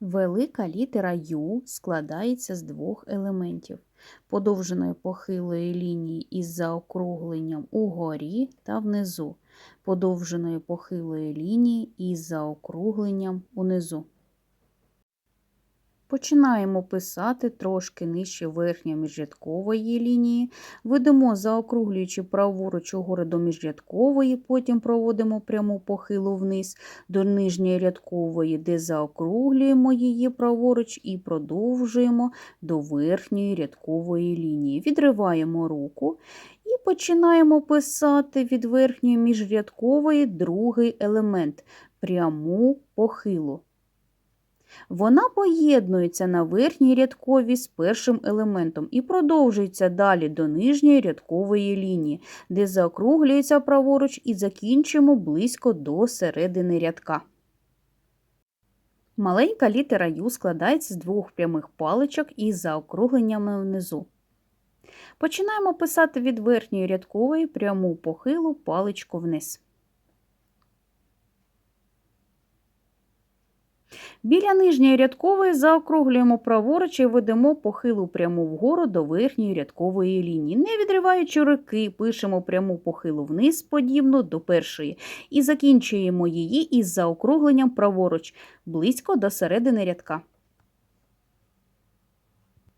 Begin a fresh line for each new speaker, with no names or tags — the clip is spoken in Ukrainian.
Велика літера Ю складається з двох елементів подовженої похилої лінії із заокругленням угорі та внизу, подовженої похилої лінії із заокругленням унизу. Починаємо писати трошки нижче верхньої міжрядкової лінії, ведемо заокруглюючи праворуч угору до міжрядкової, потім проводимо пряму похилу вниз до нижньої рядкової, де заокруглюємо її праворуч і продовжуємо до верхньої рядкової лінії. Відриваємо руку і починаємо писати від верхньої міжрядкової другий елемент пряму похилу. Вона поєднується на верхній рядковій з першим елементом і продовжується далі до нижньої рядкової лінії, де заокруглюється праворуч і закінчимо близько до середини рядка. Маленька літера Ю складається з двох прямих паличок із заокругленнями внизу. Починаємо писати від верхньої рядкової пряму похилу паличку вниз. Біля нижньої рядкової заокруглюємо праворуч і ведемо похилу пряму вгору до верхньої рядкової лінії. Не відриваючи руки, пишемо пряму похилу вниз, подібну до першої, і закінчуємо її із заокругленням праворуч, близько до середини рядка.